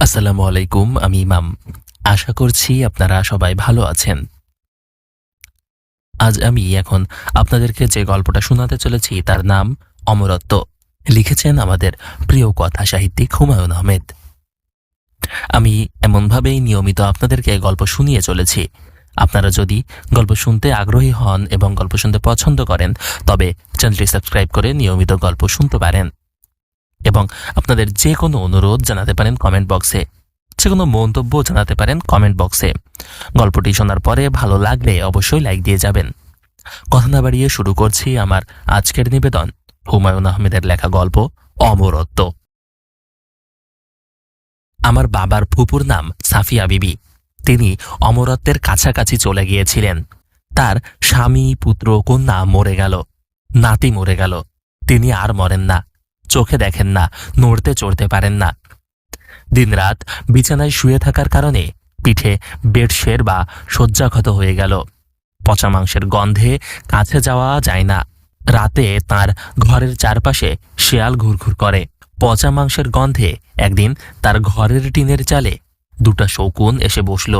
আসসালামু আলাইকুম, আমি ইমাম। আশা করছি আপনারা সবাই ভালো আছেন। আজ আমি এখন আপনাদেরকে যে গল্পটা শোনাতে চলেছি, তার নাম অমরত্ব। লিখেছেন আমাদের প্রিয় কথা সাহিত্যিক হুমায়ুন আহমেদ। আমি এমনভাবেই নিয়মিত আপনাদেরকে গল্প শুনিয়ে চলেছি। আপনারা যদি গল্প শুনতে আগ্রহী হন এবং গল্প শুনতে পছন্দ করেন, তবে চ্যানেলটি সাবস্ক্রাইব করে নিয়মিত গল্প শুনতে পারেন। এবং আপনাদের যে কোনো অনুরোধ জানাতে পারেন কমেন্ট বক্সে যে কোনো মন্তব্য জানাতে পারেন কমেন্ট বক্সে গল্পটি শোনার পরে ভালো লাগলে অবশ্যই লাইক দিয়ে যাবেন। কথা না বাড়িয়ে শুরু করছি আমার আজকের নিবেদন, হুমায়ুন আহমেদের লেখা গল্প, অমরত্ব। আমার বাবার ফুপুর নাম সাফিয়া বিবি। তিনি অমরত্বের কাছাকাছি চলে গিয়েছিলেন। তার স্বামী, পুত্র, কন্যা মরে গেল। নাতি মরে গেল। তিনি আর মরেন না। চোখে দেখেন না, নড়তে চড়তে পারেন না। দিনরাত বিছানায় শুয়ে থাকার কারণে পিঠে বেডশের বা শয্যাক্ষত হয়ে গেল। পচা মাংসের গন্ধে কাছে যাওয়া যায় না। রাতে তার ঘরের চারপাশে শেয়াল ঘুরঘুর করে। পচা মাংসের গন্ধে একদিন তার ঘরের টিনের চালে দুটা শকুন এসে বসল।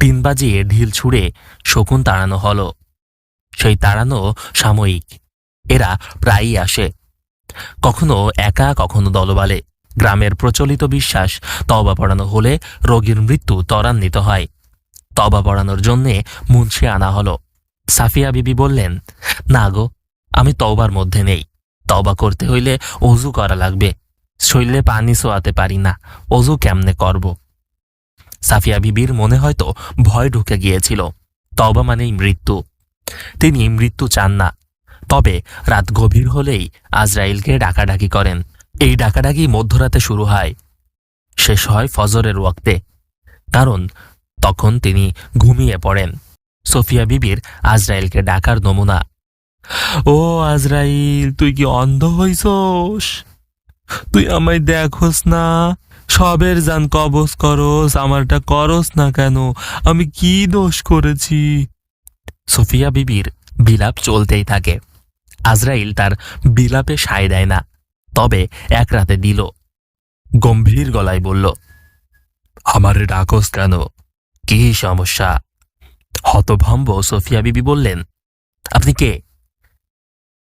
টিন বাজিয়ে ঢিল ছুঁড়ে শকুন তাড়ানো হলো। সেই তাড়ানো সাময়িক। এরা প্রায়ই আসে। কখনো একা, কখনো দলবালে। গ্রামের প্রচলিত বিশ্বাস তবা পড়ানো হলে রোগীর মৃত্যু ত্বরান্বিত হয়। তবা পড়ানোর জন্যে মুন্সি আনা হলো। সাফিয়া বিবি বললেন, না গো, আমি তওবার মধ্যে নেই। তবা করতে হইলে অজু করা লাগবে। শৈলে পানি সোয়াতে পারি না। অজু কেমনে করব? সাফিয়া বিবির মনে হয়তো ভয় ঢুকে গিয়েছিল। তবা মানেই মৃত্যু। তিনি মৃত্যু চান না। তবে রাত গভীর হলেই আজরাইলকে ডাকাডাকি করেন। এই ডাকাডাকি মধ্যরাতে শুরু হয়। শেষ হয় ফজরের ওয়াক্তে। কারণ তখন তিনি ঘুমিয়ে পড়েন। সোফিয়া বিবির আজরাইলকে ডাকার নমুনা। ও আজরাইল, তুই কি অন্ধ হইছস? তুই আমায় দেখোস না? সবের যান কবজ করস, আমারটা করস না কেন? আমি কি দোষ করেছি? সোফিয়া বিবির বিলাপ চলতেই থাকে। আজরাইল তার বিলাপে সায় দেয় না, তবে এক রাতে দিল। গম্ভীর গলায় বলল, আমার ডাকস কেন? কি সমস্যা? হতভম্ব সোফিয়া বিবি বললেন, আপনি কে?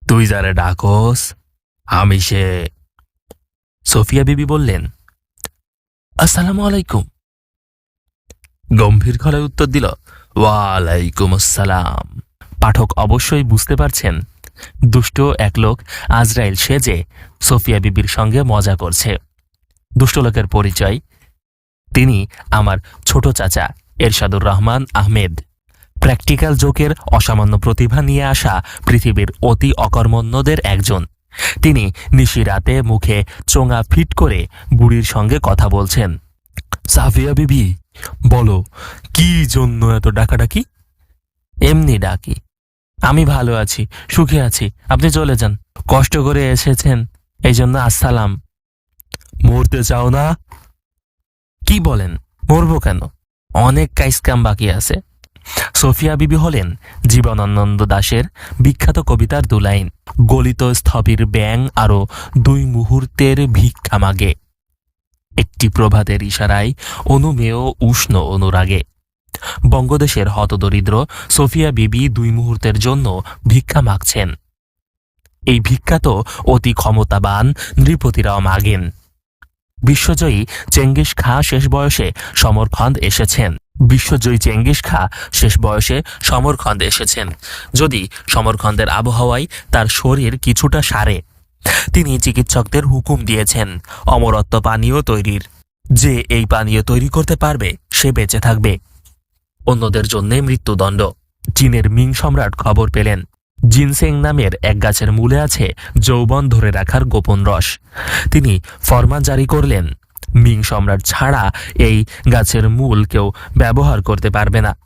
তুই যারে ডাকস, আমি সে। সোফিয়া বিবি বললেন, আসসালামু আলাইকুম। গম্ভীর গলায় উত্তর দিল, ওয়ালাইকুম আসসালাম। পাঠক অবশ্যই বুঝতে পারছেন দুষ্ট এক লোক আজরাইল সেজে সোফিয়া বিবির সঙ্গে মজা করছে। দুষ্ট লোকের পরিচয়, তিনি আমার ছোট চাচা এরশাদুর রহমান আহমেদ। প্র্যাকটিক্যাল জোকের অসামান্য প্রতিভা নিয়ে আসা পৃথিবীর অতি অকর্মণ্যদের একজন। তিনি নিশি রাতে মুখে চোঙা ফিট করে বুড়ির সঙ্গে কথা বলছেন। সাফিয়া বিবি, বলো, কি জন্য এত ডাকাডাকি? এমনি ডাকি। আমি ভালো আছি, সুখে আছি। আপনি চলে যান। কষ্ট করে এসেছেন এই জন্য আসসালাম। মরতে চাও না? কি বলেন? মরবো কেন? অনেক কাইসকাম বাকি আছে। সোফিয়া বিবি হলেন জীবনানন্দ দাশের বিখ্যাত কবিতার দুলাইন। গলিত স্থবির ব্যাং আরও দুই মুহূর্তের ভিক্ষা মাগে। একটি প্রভাতের ইশারায় অনুমেয় উষ্ণ অনুরাগে। বঙ্গদেশের হতদরিদ্র সোফিয়া বিবি দুই মুহূর্তের জন্য ভিক্ষা মাগছেন। এই ভিক্ষা তো অতি ক্ষমতাবান নৃপতিরাও মাগেন। বিশ্বজয়ী চেঙ্গিস খা শেষ বয়সে সমরখন্দ এসেছেন। বিশ্বজয়ী চেঙ্গিস খা শেষ বয়সে সমরখন্দ এসেছেন। যদি সমরখন্দের আবহাওয়ায় তার শরীর কিছুটা সারে, তিনি চিকিৎসকদের হুকুম দিয়েছেন, অমরত্ব পানীয় তৈরির। যে এই পানীয় তৈরি করতে পারবে, সে বেঁচে থাকবে। অন্যদের জন্য মৃত্যুদণ্ড। চীনের মিং সম্রাট খবর পেলেন। জিনসেং নামের এক গাছের মূলে আছে যৌবন ধরে রাখার গোপন রস। তিনি ফরমান জারি করলেন, মিং সম্রাট ছাড়া এই গাছের মূল কেউ ব্যবহার করতে পারবে না।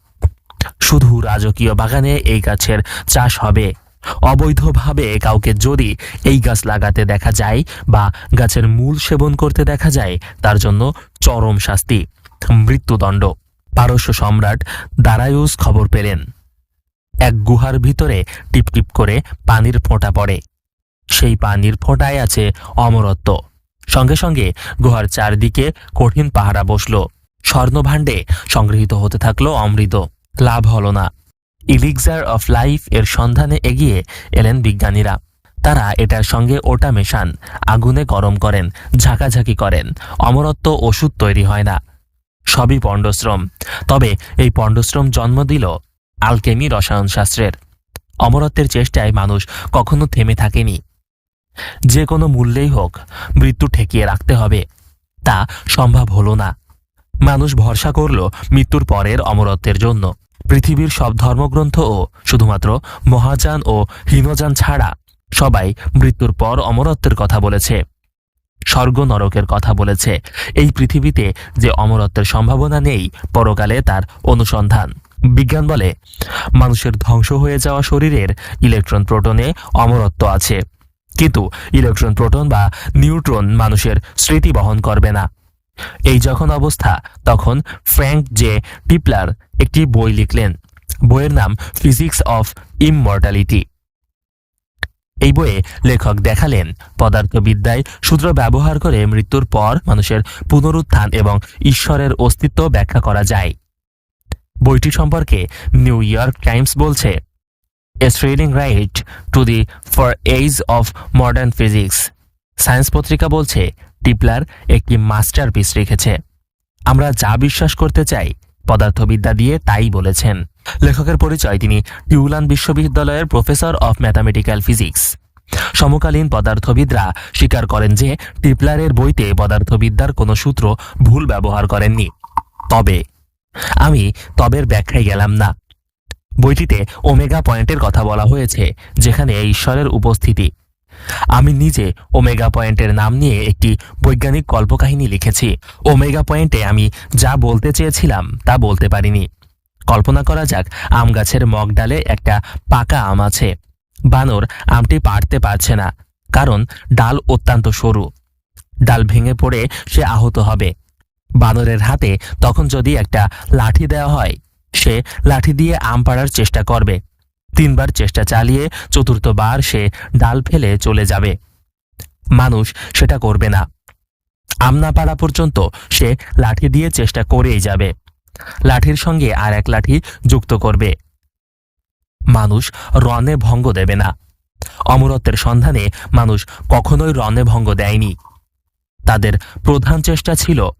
শুধু রাজকীয় বাগানে এই গাছের চাষ হবে। অবৈধভাবে কাউকে যদি এই গাছ লাগাতে দেখা যায় বা গাছের মূল সেবন করতে দেখা যায়, তার জন্য চরম শাস্তি, মৃত্যুদণ্ড। পারস্য সম্রাট দারায়ুস খবর পেলেন। এক গুহার ভিতরে টিপটিপ করে পানির ফোঁটা পড়ে। সেই পানির ফোঁটায় আছে অমরত্ব। সঙ্গে সঙ্গে গুহার চারদিকে কঠিন পাহারা বসল। স্বর্ণভাণ্ডে সংগৃহীত হতে থাকল অমৃত। লাভ হল না। ইলিক্সার অফ লাইফ এর সন্ধানে এগিয়ে এলেন বিজ্ঞানীরা। তারা এটার সঙ্গে ওটা মেশান, আগুনে গরম করেন, ঝাঁকাঝাঁকি করেন। অমরত্ব ওষুধ তৈরি হয় না। সবই পণ্ডশ্রম। তবে এই পণ্ডশ্রম জন্ম দিল আলকেমি রসায়নশাস্ত্রের। অমরত্বের চেষ্টায় মানুষ কখনো থেমে থাকেনি। যে কোনো মূল্যেই হোক, মৃত্যু ঠেকিয়ে রাখতে হবে। তা সম্ভব হলো না। মানুষ ভরসা করল মৃত্যুর পরের অমরত্বের জন্য। পৃথিবীর সব ধর্মগ্রন্থও শুধুমাত্র মহাযান ও হীনযান ছাড়া সবাই মৃত্যুর পর অমরত্বের কথা বলেছে। স্বর্গ নরকের কথা বলেছে। এই পৃথিবীতে যে অমরত্বের সম্ভাবনা নেই, পরকালে তার অনুসন্ধান। বিজ্ঞান বলে, মানুষের ধ্বংস হয়ে যাওয়া শরীরের ইলেকট্রন প্রোটনে অমরত্ব আছে। কিন্তু ইলেকট্রন প্রোটন বা নিউট্রন মানুষের স্মৃতি বহন করবে না। এই যখন অবস্থা, তখন ফ্র্যাঙ্ক জে টিপলার একটি বই লিখলেন। বইয়ের নাম ফিজিক্স অফ ইমমর্টালিটি এই বইয়ে লেখক দেখালেন পদার্থবিদ্যায় সূত্র ব্যবহার করে মৃত্যুর পর মানুষের পুনরুত্থান এবং ঈশ্বরের অস্তিত্ব ব্যাখ্যা করা যায়। বইটি সম্পর্কে নিউ ইয়র্ক টাইমস বলছে a thrilling ride to the far edge of modern physics science পত্রিকা বলছে। টিপলার একটি মাস্টারপিস রেখেছে। আমরা যা বিশ্বাস করতে চাই পদার্থবিদ্যা দিয়ে তাই বলেছেন। লেখকের পরিচয়, তিনি টিউলান বিশ্ববিদ্যালয়ের প্রফেসর অফ ম্যাথামেটিক্যাল ফিজিক্স। সমকালীন পদার্থবিদরা স্বীকার করেন যে টিপলারের বইতে পদার্থবিদ্যার কোনো সূত্র ভুল ব্যবহার করেননি। তবে, আমি তবের ব্যাখ্যায় গেলাম না। বইটিতে ওমেগা পয়েন্টের কথা বলা হয়েছে, যেখানে ঈশ্বরের উপস্থিতি। আমি নিজে ওমেগা পয়েন্টের নাম নিয়ে একটি বৈজ্ঞানিক কল্পকাহিনী লিখেছি। ওমেগা পয়েন্টে আমি যা বলতে চেয়েছিলাম তা বলতে পারিনি। কল্পনা করা যাক, আম গাছের মগ ডালে একটা পাকা আম আছে। বানর আমটি পাড়তে পারছে না, কারণ ডাল অত্যন্ত সরু। ডাল ভেঙে পড়ে সে আহত হবে। বানরের হাতে তখন যদি একটা লাঠি দেওয়া হয়, সে লাঠি দিয়ে আম পাড়ার চেষ্টা করবে। তিনবার চেষ্টা চালিয়ে চতুর্থবার সে ডাল ফেলে চলে যাবে। মানুষ সেটা করবে না। আম না পাড়া পর্যন্ত সে লাঠি দিয়ে চেষ্টা করেই যাবে। লাঠির সঙ্গে আর এক লাঠি যুক্ত করবে। মানুষ রনে ভঙ্গ দেবে না। অমরত্বের সন্ধানে মানুষ কখনোই রনে ভঙ্গ দেয়নি। তাদের প্রধান চেষ্টা ছিল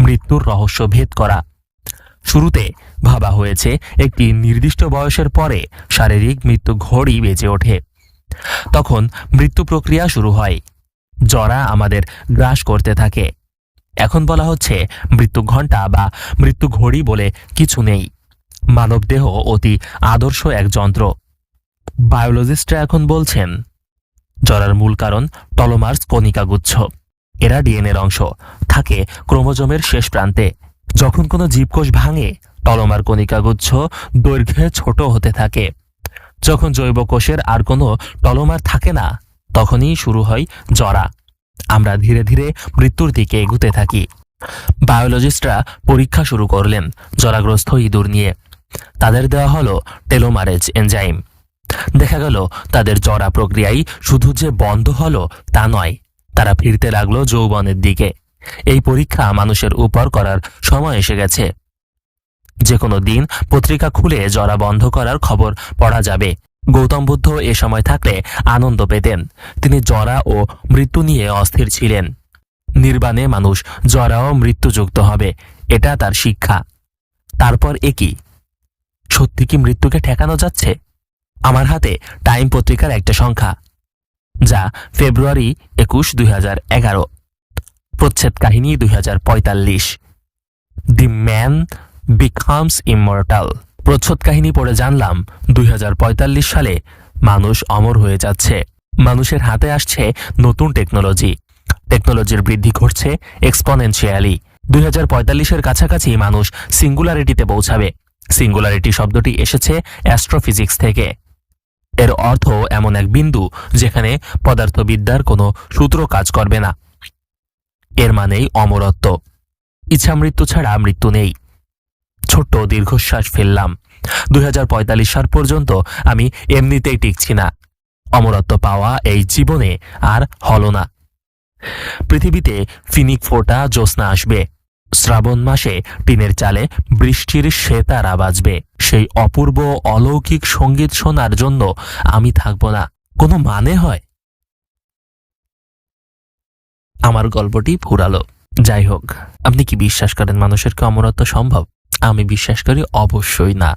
মৃত্যুর রহস্য ভেদ করা। শুরুতে ভাবা হয়েছে একটি নির্দিষ্ট বয়সের পরে শারীরিক মৃত্যু ঘড়ি বেজে ওঠে। তখন মৃত্যু প্রক্রিয়া শুরু হয়। জরা আমাদের গ্রাস করতে থাকে। এখন বলা হচ্ছে মৃত্যু ঘণ্টা বা মৃত্যু ঘড়ি বলে কিছু নেই। মানবদেহ অতি আদর্শ এক যন্ত্র। বায়োলজিস্টরা এখন বলছেন জরার মূল কারণ টলোমার্স কণিকাগুচ্ছ। এরা ডিএনএর অংশ। থাকে ক্রোমোজোমের শেষ প্রান্তে। যখন কোনো জীবকোষ ভাঙে টলমার কণিকাগুচ্ছ দৈর্ঘ্যে ছোট হতে থাকে। যখন জৈব কোষের আর কোনো টলমার থাকে না, তখনই শুরু হয় জরা। আমরা ধীরে ধীরে মৃত্যুর দিকে এগুতে থাকি। বায়োলজিস্টরা পরীক্ষা শুরু করলেন জরাগ্রস্ত ইঁদুর নিয়ে। তাদের দেওয়া হলো টেলোমারেজ এনজাইম। দেখা গেল, তাদের জরা প্রক্রিয়াই শুধু যে বন্ধ হলো তা নয়, তারা ফিরতে লাগল যৌবনের দিকে। এই পরীক্ষা মানুষের উপর করার সময় এসে গেছে। যে কোনো দিন পত্রিকা খুলে জরা বন্ধ করার খবর পড়া যাবে। গৌতম বুদ্ধ এ সময় থাকলে আনন্দ পেতেন। তিনি জরা ও মৃত্যু নিয়ে অস্থির ছিলেন। নির্বাণে মানুষ জরা ও মৃত্যুযুক্ত হবে, এটা তার শিক্ষা। তারপর একই সত্যি কি মৃত্যুকে ঠেকানো যাচ্ছে? আমার হাতে টাইম পত্রিকার একটা সংখ্যা, যা ফেব্রুয়ারি একুশ দুই হাজার এগারো। প্রচ্ছেদ কাহিনী দুই হাজার পঁয়তাল্লিশ। দি ম্যান বিকামস ইমর্টাল প্রচ্ছদ কাহিনী পড়ে জানলাম দুই হাজার পঁয়তাল্লিশ সালে। মানুষ অমর হয়ে যাচ্ছে। মানুষের হাতে আসছে নতুন টেকনোলজি। টেকনোলজির বৃদ্ধি ঘটছে এক্সপনেনশিয়ালি দুই হাজার পঁয়তাল্লিশের কাছাকাছি মানুষ সিঙ্গুলারিটিতে পৌঁছাবে। সিঙ্গুলারিটি শব্দটি এসেছে অ্যাস্ট্রোফিজিক্স থেকে। এর অর্থ এমন এক বিন্দু যেখানে পদার্থবিদ্যার কোনো সূত্র কাজ করবে না। এর মানেই অমরত্ব। ইচ্ছা মৃত্যু ছাড়া মৃত্যু নেই। ছোট্ট দীর্ঘশ্বাস ফেললাম। দুই হাজার পঁয়তাল্লিশ সাল পর্যন্ত আমি এমনিতেই টিকছি না। অমরত্ব পাওয়া এই জীবনে আর হল না। পৃথিবীতে ফিনিক ফোটা জ্যোৎস্না আসবে। শ্রাবণ মাসে টিনের চালে বৃষ্টির সেতারা বাজবে। সেই অপূর্ব অলৌকিক সংগীত শোনার জন্য আমি থাকব না। কোনো মানে হয়? আমার গল্পটি ফুরালো যাই হোক, আপনি কি বিশ্বাস করেন মানুষের কি অমরত্ব সম্ভব? আমি বিশ্বাস করি অবশ্যই না।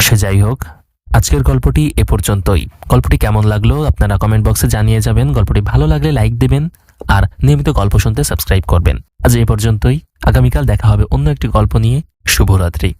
সে যাই হোক, আজকের গল্পটি এ পর্যন্তই। গল্পটি কেমন লাগল আপনারা কমেন্ট বক্সে জানিয়ে যাবেন। গল্পটি ভালো লাগলে লাইক দেবেন আর নিয়মিত গল্প শুনতে সাবস্ক্রাইব করবেন। আজ এ পর্যন্তই। আগামীকাল দেখা হবে অন্য একটি গল্প নিয়ে। শুভরাত্রি।